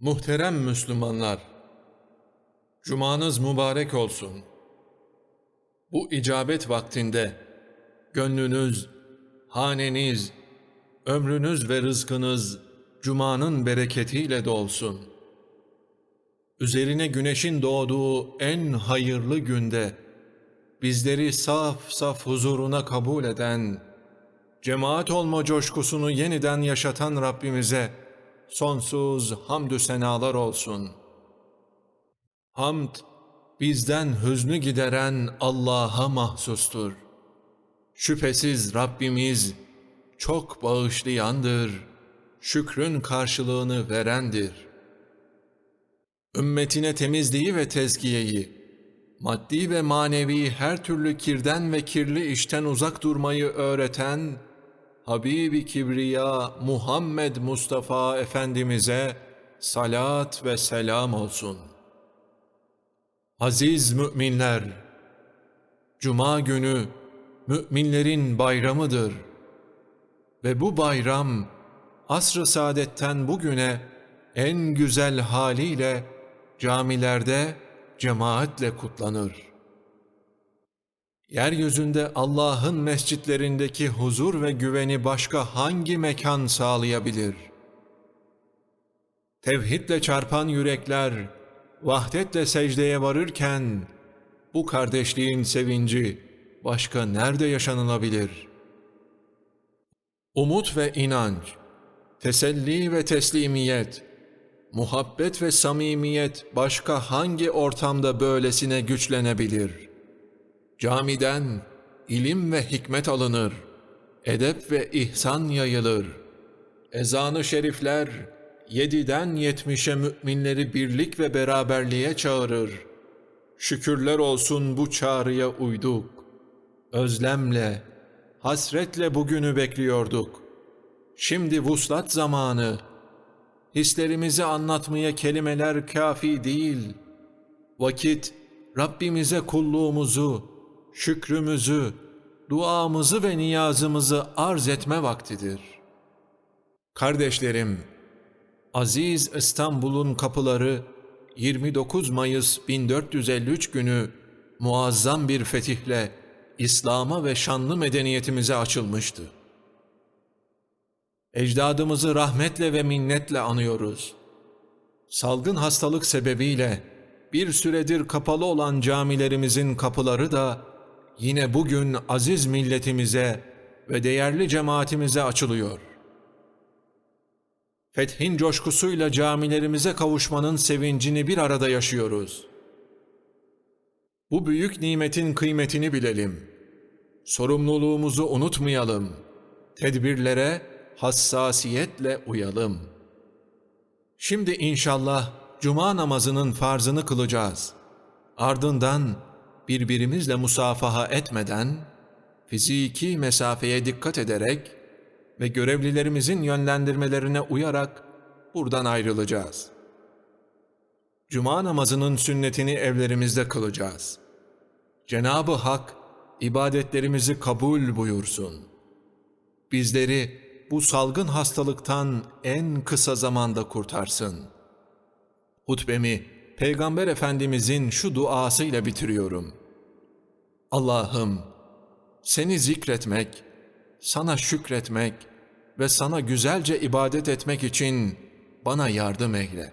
Muhterem Müslümanlar, Cumanız mübarek olsun. Bu icabet vaktinde gönlünüz, haneniz, ömrünüz ve rızkınız Cuma'nın bereketiyle dolsun. Üzerine güneşin doğduğu en hayırlı günde bizleri saf saf huzuruna kabul eden, cemaat olma coşkusunu yeniden yaşatan Rabbimize sonsuz hamdü senalar olsun. Hamd, bizden hüznü gideren Allah'a mahsustur. Şüphesiz Rabbimiz çok bağışlayandır, şükrün karşılığını verendir. Ümmetine temizliği ve tezkiyeyi, maddi ve manevi her türlü kirden ve kirli işten uzak durmayı öğreten Habibi Kibriya Muhammed Mustafa Efendimiz'e salat ve selam olsun. Aziz müminler, Cuma günü müminlerin bayramıdır ve bu bayram asr-ı saadetten bugüne en güzel haliyle camilerde cemaatle kutlanır. Yeryüzünde Allah'ın mescitlerindeki huzur ve güveni başka hangi mekan sağlayabilir? Tevhidle çarpan yürekler, vahdetle secdeye varırken, bu kardeşliğin sevinci başka nerede yaşanılabilir? Umut ve inanç, teselli ve teslimiyet, muhabbet ve samimiyet başka hangi ortamda böylesine güçlenebilir?'' Camiden ilim ve hikmet alınır, edep ve ihsan yayılır. Ezanı şerifler yediden yetmişe müminleri birlik ve beraberliğe çağırır. Şükürler olsun bu çağrıya uyduk. Özlemle, hasretle bugünü bekliyorduk. Şimdi vuslat zamanı. Hislerimizi anlatmaya kelimeler kafi değil. Vakit Rabbimize kulluğumuzu, şükrümüzü, duamızı ve niyazımızı arz etme vaktidir. Kardeşlerim, Aziz İstanbul'un kapıları 29 Mayıs 1453 günü muazzam bir fetihle İslam'a ve şanlı medeniyetimize açılmıştı. Ecdadımızı rahmetle ve minnetle anıyoruz. Salgın hastalık sebebiyle bir süredir kapalı olan camilerimizin kapıları da yine bugün aziz milletimize ve değerli cemaatimize açılıyor. Fethin coşkusuyla camilerimize kavuşmanın sevincini bir arada yaşıyoruz. Bu büyük nimetin kıymetini bilelim. Sorumluluğumuzu unutmayalım. Tedbirlere hassasiyetle uyalım. Şimdi inşallah cuma namazının farzını kılacağız. Ardından birbirimizle musafaha etmeden, fiziki mesafeye dikkat ederek ve görevlilerimizin yönlendirmelerine uyarak buradan ayrılacağız. Cuma namazının sünnetini evlerimizde kılacağız. Cenabı Hak ibadetlerimizi kabul buyursun. Bizleri bu salgın hastalıktan en kısa zamanda kurtarsın. Hutbemi Peygamber Efendimizin şu duasıyla bitiriyorum. Allah'ım, seni zikretmek, sana şükretmek ve sana güzelce ibadet etmek için bana yardım eyle.